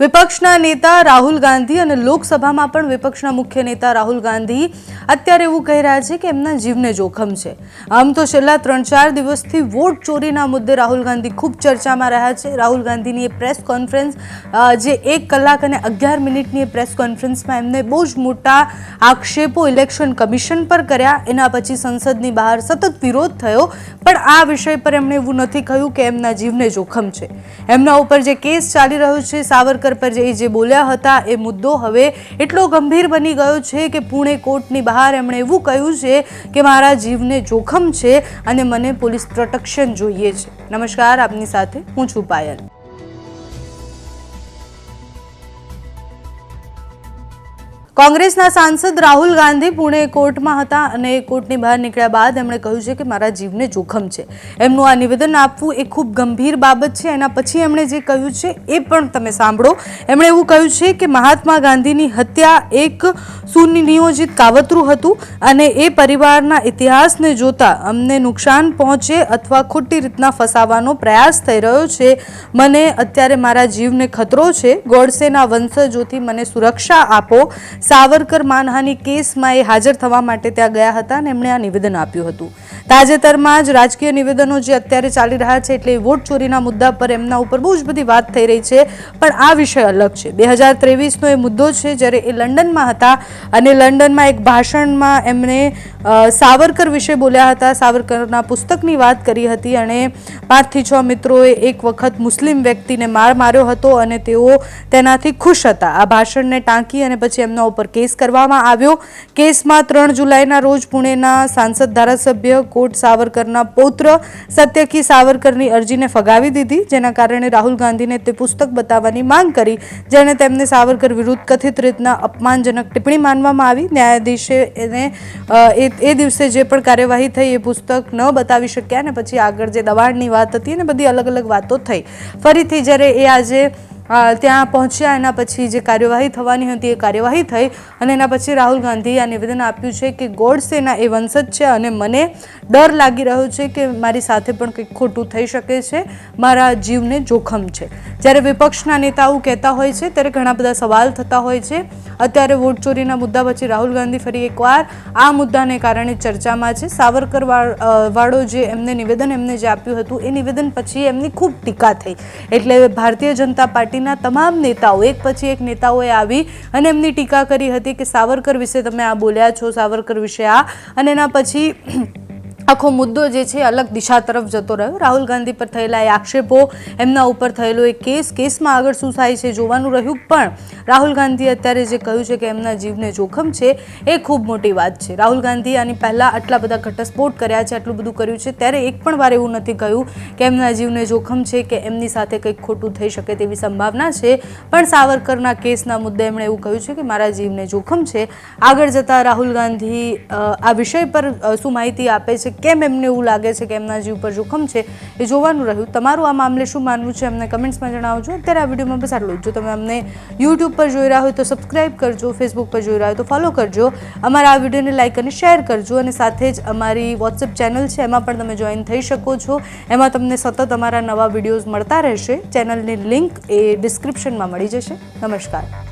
વિપક્ષના નેતા રાહુલ ગાંધી અને લોકસભામાં પણ વિપક્ષના મુખ્ય નેતા રાહુલ ગાંધી અત્યારે એવું કહી રહ્યા છે કે એમના જીવને જોખમ છે. આમ તો છેલ્લા ત્રણ ચાર દિવસથી વોટ ચોરીના મુદ્દે રાહુલ ગાંધી ખૂબ ચર્ચામાં રહ્યા છે. રાહુલ ગાંધીની એ પ્રેસ કોન્ફરન્સ જે એક કલાક અને અગિયાર મિનિટની એ પ્રેસ કોન્ફરન્સમાં એમને બહુ જ મોટા આક્ષેપો ઇલેક્શન કમિશન પર કર્યા. એના પછી સંસદની બહાર સતત વિરોધ થયો. પણ આ વિષય પર એમણે એવું નથી કહ્યું કે એમના જીવને જોખમ છે. એમના ઉપર જે કેસ ચાલી રહ્યો છે સાવરકર પર જે જે બોલ્યા હતા એ મુદ્દો હવે એટલો ગંભીર બની ગયો છે કે પુણે કોર્ટની બહાર એમણે એવું કહ્યું છે કે મારા જીવને જોખમ છે અને મને પોલીસ પ્રોટેક્શન જોઈએ છે. નમસ્કાર, આપની સાથે હું છું પાયલ. કોંગ્રેસના સાંસદ રાહુલ ગાંધી પુણે કોર્ટમાં હતા અને કોર્ટની બહાર નીકળ્યા બાદ એમણે કહ્યું છે કે મારા જીવને જોખમ છે. એમનું આ નિવેદન આપવું એ ખૂબ ગંભીર બાબત છે. એના પછી એમણે જે કહ્યું છે એ પણ તમે સાંભળો. એમણે એવું કહ્યું છે કે મહાત્મા ગાંધીની હત્યા એક સુનિયોજિત કાવતરું હતું અને એ પરિવારના ઇતિહાસને જોતા અમને નુકસાન પહોંચે અથવા ખોટી રીતના ફસાવાનો પ્રયાસ થઈ રહ્યો છે. મને અત્યારે મારા જીવને ખતરો છે. ગોડસેના વંશજોથી મને સુરક્ષા આપો. સાવરકર માનહાની કેસમાં એ હાજર થવા માટે ત્યાં ગયા હતા અને એમણે આ નિવેદન આપ્યું હતું. તાજેતરમાં જ રાજકીય નિવેદનો જે અત્યારે ચાલી રહ્યા છે એટલે વોટ ચોરીના મુદ્દા પર એમના ઉપર બહુ જ બધી વાત થઈ રહી છે. પણ આ વિષય અલગ છે. બે હજાર ત્રેવીસનો એ મુદ્દો છે જ્યારે એ લંડનમાં હતા અને લંડનમાં એક ભાષણમાં એમણે સાવરકર વિશે બોલ્યા હતા. સાવરકરના પુસ્તકની વાત કરી હતી અને પાંચથી છ મિત્રોએ એક વખત મુસ્લિમ વ્યક્તિને માર માર્યો હતો અને તેઓ તેનાથી ખુશ હતા. આ ભાષણને ટાંકી અને પછી એમના ઉપર કેસ કરવામાં આવ્યો. કેસમાં ત્રણ જુલાઈના રોજ પુણેના સાંસદ ધારાસભ્ય કોટ સાવરકરના પૌત્ર સત્યકી સાવરકરની અરજીને ફગાવી દીધી. જેના કારણે રાહુલ ગાંધીને તે પુસ્તક બતાવવાની માંગ કરી જેને તેમને સાવરકર વિરુદ્ધ કથિત રીતના અપમાનજનક ટિપ્પણી માનવામાં આવી. ન્યાયાધીશે એને એ દિવસે જે પણ કાર્યવાહી થઈ એ પુસ્તક ન બતાવી શક્યા ને પછી આગળ જે દબાણની વાત હતી અને બધી અલગ અલગ વાતો થઈ. ફરીથી જ્યારે એ આજે ત્યાં પહોંચ્યા, એના પછી જે કાર્યવાહી થવાની હતી એ કાર્યવાહી થઈ અને એના પછી રાહુલ ગાંધીએ આ નિવેદન આપ્યું છે કે ગોડસેના એ વંશજ છે અને મને ડર લાગી રહ્યો છે કે મારી સાથે પણ કંઈક ખોટું થઈ શકે છે, મારા જીવને જોખમ છે. જ્યારે વિપક્ષના નેતાઓ કહેતા હોય છે, ત્યારે ઘણા બધા સવાલ થતા હોય છે. અત્યારે વોટ ચોરીના મુદ્દા પછી રાહુલ ગાંધી ફરી એકવાર આ મુદ્દાને કારણે ચર્ચામાં છે. સાવરકર વાળ- જે એમને નિવેદન એમને જે આપ્યું હતું, એ નિવેદન પછી એમની ખૂબ ટીકા થઈ. એટલે ભારતીય જનતા પાર્ટીના તમામ નેતાઓ, એક પછી એક નેતાઓએ આવી અને એમની ટીકા કરી હતી કે સાવરકર વિશે તમે આ બોલ્યા છો, સાવરકર વિશે આ. અને એના પછી આખો મુદ્દો જે છે અલગ દિશા તરફ જતો રહ્યો. રાહુલ ગાંધી પર થયેલા એ આક્ષેપો, એમના ઉપર થયેલો એ કેસ, કેસમાં આગળ શું થાય છે જોવાનું રહ્યું. પણ રાહુલ ગાંધી અત્યારે જે કહ્યું છે કે એમના જીવને જોખમ છે, એ ખૂબ મોટી વાત છે. રાહુલ ગાંધી આની પહેલાં આટલા બધા ઘટસ્ફોટ કર્યા છે, આટલું બધું કર્યું છે, ત્યારે એક પણ વાર એવું નથી કહ્યું કે એમના જીવને જોખમ છે કે એમની સાથે કંઈક ખોટું થઈ શકે તેવી સંભાવના છે. પણ સાવરકરના કેસના મુદ્દે એમણે એવું કહ્યું છે કે મારા જીવને જોખમ છે. આગળ જતાં રાહુલ ગાંધી આ વિષય પર શું માહિતી આપે છે કેમ એમને એવું લાગે છે કે એમના જીવ પર જોખમ છે એ જોવાનું રહ્યું. તમારું આ મામલે શું માનવું છે અમને કમેન્ટ્સમાં જણાવજો. અત્યારે આ વિડીયોમાં બસ આટલું જ. તમે અમને યુટ્યુબ પર જોઈ રહ્યા હોય તો સબસ્ક્રાઈબ કરજો ફેસબુક પર જોઈ રહ્યા હોય તો ફોલો કરજો. અમારા આ વિડીયોને લાઇક અને શેર કરજો અને સાથે જ અમારી વોટ્સએપ ચેનલ છે, એમાં પણ તમે જોઈન થઈ શકો છો. એમાં તમને સતત અમારા નવા વિડીયોઝ મળતા રહેશે. ચેનલની લિંક એ ડિસ્ક્રિપ્શનમાં મળી જશે. નમસ્કાર.